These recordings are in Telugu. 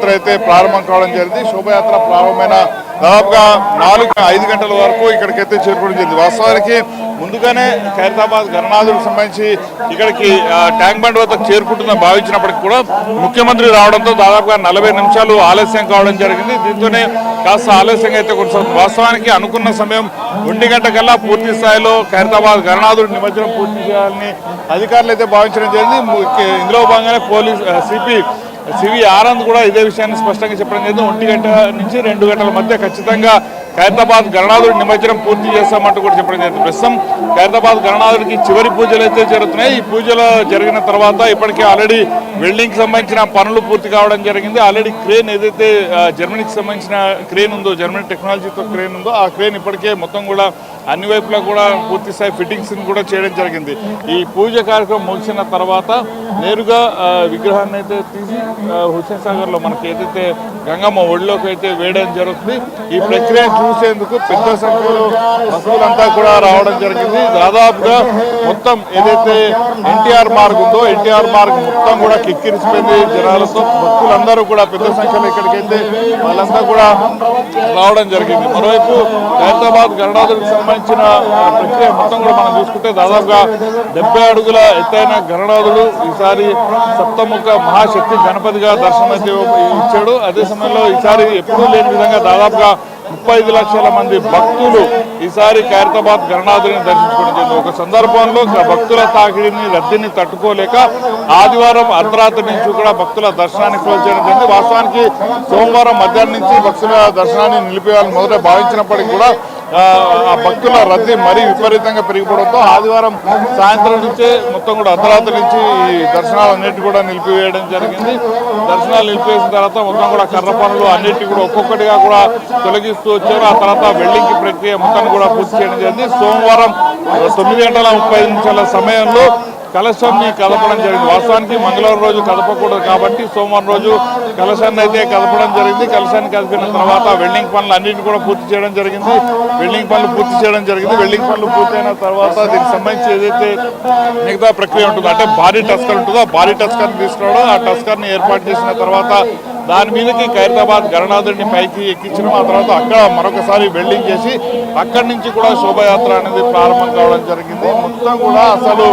శోభయాత్ర అయితే ప్రారంభం కావడం జరిగింది. శోభయాత్ర ప్రారంభమైన దాదాపుగా నాలుగు ఐదు గంటల వరకు ఇక్కడికైతే చేరుకోవడం జరిగింది. వాస్తవానికి ముందుగానే ఖైరతాబాద్ గణనాథులకు సంబంధించి ఇక్కడికి ట్యాంక్ బండ్ వద్ద చేరుకుంటుందని భావించినప్పటికీ కూడా ముఖ్యమంత్రి రావడంతో దాదాపుగా నలభై నిమిషాలు ఆలస్యం కావడం జరిగింది. దీంతోనే కాస్త ఆలస్యంగా అయితే కొనసాగుతుంది. వాస్తవానికి అనుకున్న సమయం ఒంటి గంట కల్లా పూర్తి స్థాయిలో ఖైరతాబాద్ గణనాథుడు నిమజ్జనం పూర్తి చేయాలని అధికారులు అయితే భావించడం జరిగింది. ఇందులో భాగంగానే పోలీస్ సిపి సివి ఆనంద్ కూడా ఇదే విషయాన్ని స్పష్టంగా చెప్పడం లేదు. ఒంటి గంట నుంచి రెండు గంటల మధ్య ఖచ్చితంగా ఖైరతాబాద్ గణనాథుడి నిమజ్జనం పూర్తి చేస్తామంటూ కూడా చెప్పడం జరిగింది. ప్రస్తుతం ఖైరతాబాద్ గణనాథుడికి చివరి పూజలు అయితే జరుగుతున్నాయి. ఈ పూజలు జరిగిన తర్వాత ఇప్పటికే ఆల్రెడీ వెల్డింగ్ సంబంధించిన పనులు పూర్తి కావడం జరిగింది. ఆల్రెడీ క్రేన్ ఏదైతే జర్మనీకి సంబంధించిన క్రేన్ ఉందో జర్మనీ టెక్నాలజీతో క్రేన్ ఉందో ఆ క్రేన్ ఇప్పటికే మొత్తం కూడా అన్ని వైపులా కూడా పూర్తి స్థాయి ఫిట్టింగ్స్ కూడా చేయడం జరిగింది. ఈ పూజ కార్యక్రమం ముగిసిన తర్వాత నేరుగా విగ్రహాన్ని అయితే తీసి హుస్సేన్ సాగర్లో మనకి ఏదైతే గంగమ్మ ఒడిలోకి అయితే వేయడం జరుగుతుంది. ఈ ప్రక్రియ చూసేందుకు పెద్ద సంఖ్యలో భక్తులంతా కూడా రావడం జరిగింది. దాదాపుగా మొత్తం ఏదైతే ఎన్టీఆర్ మార్గ్ ఉందో ఎన్టీఆర్ మార్గ్ మొత్తం కూడా కిక్కిరిసిపోయింది జనాలతో. భక్తులందరూ కూడా పెద్ద సంఖ్యలో ఇక్కడికైతే వాళ్ళంతా కూడా రావడం జరిగింది. మరోవైపు హైదరాబాద్ గరుడాదులకు సంబంధించిన ప్రక్రియ మొత్తం కూడా మనం చూసుకుంటే దాదాపుగా డెబ్బై అడుగుల ఎత్తైన గరుడాదుడు ఈసారి సప్తముఖ మహాశక్తి గణపతిగా దర్శనం అయితే ఇచ్చాడు. అదే సమయంలో ఈసారి ఎప్పుడూ లేని విధంగా దాదాపుగా ముప్పై ఐదు లక్షల మంది భక్తులు ఈసారి ఖైరతాబాద్ గణనాథుని దర్శించుకోవడం ఒక సందర్భంలో భక్తుల తాకిడిని రద్దీని తట్టుకోలేక ఆదివారం అర్ధరాత్రి నుంచి కూడా భక్తుల దర్శనాన్ని క్లోజ్ చేయడం జరిగింది. వాస్తవానికి సోమవారం మధ్యాహ్నం నుంచి భక్తుల దర్శనాన్ని నిలిపేయాలని మొదట భావించినప్పటికీ కూడా ఆ, భక్తుల రద్దీ మరీ విపరీతంగా పెరిగిపోవడంతో ఆదివారం సాయంత్రం నుంచే మొత్తం కూడా అర్ధరాత్రి నుంచి ఈ దర్శనాలన్నిటి కూడా నిలిపివేయడం జరిగింది. దర్శనాలు నిలిపివేసిన తర్వాత మొత్తం కూడా కర్ర పనులు అన్నిటి కూడా ఒక్కొక్కటిగా కూడా తొలగిస్తూ వచ్చారు. ఆ తర్వాత వెల్డింగ్ ప్రక్రియ మొత్తం కూడా పూర్తి చేయడం జరిగింది. సోమవారం తొమ్మిది గంటల ముప్పై నిమిషాల సమయంలో కలశాన్ని కలపడం జరిగింది. వాస్తవానికి మంగళవారం రోజు కదపకూడదు కాబట్టి సోమవారం రోజు కలశాన్ని అయితే కదపడం జరిగింది. కలశాన్ని కదిపిన తర్వాత వెల్డింగ్ పనులు అన్నింటిని కూడా పూర్తి చేయడం జరిగింది. వెల్డింగ్ పనులు పూర్తి చేయడం జరిగింది. వెల్డింగ్ పనులు పూర్తయిన తర్వాత దీనికి సంబంధించి ఏదైతే మిగతా ప్రక్రియ ఉంటుందో అంటే భారీ టస్కర్ ఉంటుందో ఆ భారీ టస్కర్ని తీసుకురావడం ఆ టస్కర్ని ఏర్పాటు చేసిన తర్వాత దాని మీదకి ఖైరతాబాద్ గణనాథుడిని పైకి ఎక్కించడం ఆ తర్వాత అక్కడ మరొకసారి వెల్డింగ్ చేసి అక్కడి నుంచి కూడా శోభయాత్ర అనేది ప్రారంభం కావడం జరిగింది. మొత్తం కూడా అసలు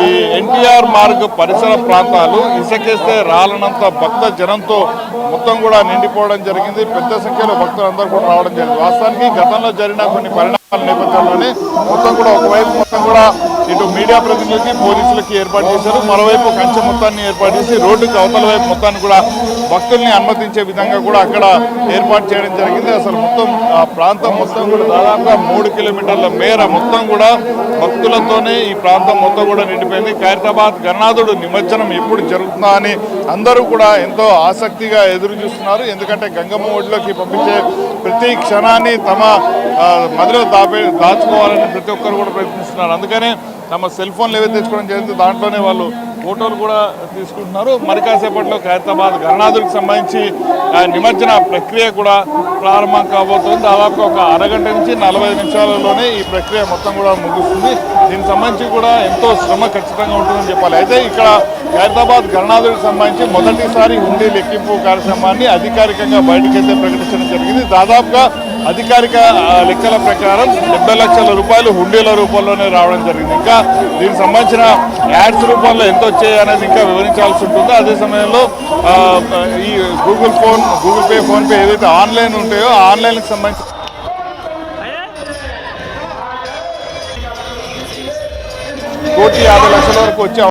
ఈ ఎన్టీఆర్ మార్గ్ పరిసర ప్రాంతాలు ఇసుకేస్తే రాలనంత భక్త జనంతో మొత్తం కూడా నిండిపోవడం జరిగింది. పెద్ద సంఖ్యలో భక్తులు అందరూ కూడా రావడం జరిగింది. వాస్తవానికి గతంలో జరిగిన కొన్ని పరిణామాల నేపథ్యంలోనే మొత్తం కూడా ఒకవైపు మొత్తం కూడా ఇటు మీడియా ప్రతినిధులకి పోలీసులకి ఏర్పాటు చేశారు. మరోవైపు కంచె మొత్తాన్ని ఏర్పాటు చేసి రోడ్డుకి అవతల వైపు మొత్తాన్ని కూడా భక్తుల్ని అనుమతించే విధంగా కూడా అక్కడ ఏర్పాటు చేయడం జరిగింది. అసలు మొత్తం ఆ ప్రాంతం మొత్తం కూడా దాదాపుగా మూడు కిలోమీటర్ల మేర మొత్తం కూడా భక్తులతోనే ఈ ప్రాంతం మొత్తం కూడా నిండిపోయింది. ఖైరతాబాద్ గణనాథుడు నిమజ్జనం ఎప్పుడు జరుగుతుందా అని అందరూ కూడా ఎంతో ఆసక్తిగా ఎదురు చూస్తున్నారు. ఎందుకంటే గంగమ్మ ఒడిలోకి పంపించే ప్రతి క్షణాన్ని తమ మదిలో దాపే దాచుకోవాలని ప్రతి ఒక్కరు కూడా ప్రయత్నిస్తున్నారు. అందుకనే తమ సెల్ ఫోన్లు ఏవైతే తెచ్చుకోవడం జరిగింది దాంట్లోనే వాళ్ళు ఫోటోలు కూడా తీసుకుంటున్నారు. మరి కాసేపట్లో ఖైరతాబాద్ గణనాథుడికి సంబంధించి నిమజ్జన ప్రక్రియ కూడా ప్రారంభం కాబోతుంది. దాదాపు ఒక అరగంట నుంచి నలభై నిమిషాలలోనే ఈ ప్రక్రియ మొత్తం కూడా ముగుస్తుంది. దీనికి సంబంధించి కూడా ఎంతో శ్రమ ఖచ్చితంగా ఉంటుందని చెప్పాలి. అయితే ఇక్కడ ఖైరతాబాద్ గణనాథుడికి సంబంధించి మొదటిసారి హుండీ లెక్కింపు కార్యక్రమాన్ని అధికారికంగా బయటకైతే ప్రకటించడం జరిగింది. దాదాపుగా అధికారిక లెక్కల ప్రకారం డెబ్బై లక్షల రూపాయలు హుండీల రూపంలోనే రావడం జరిగింది. ఇంకా దీనికి సంబంధించిన యాడ్స్ రూపంలో ఎంత వచ్చాయి అనేది ఇంకా వివరించాల్సి ఉంటుంది. అదే సమయంలో ఈ Google phone Google Pay PhonePe ఏదైతే ఆన్లైన్ ఉంటాయో ఆన్లైన్కి సంబంధించి కోటి యాభై లక్షల వరకు వచ్చే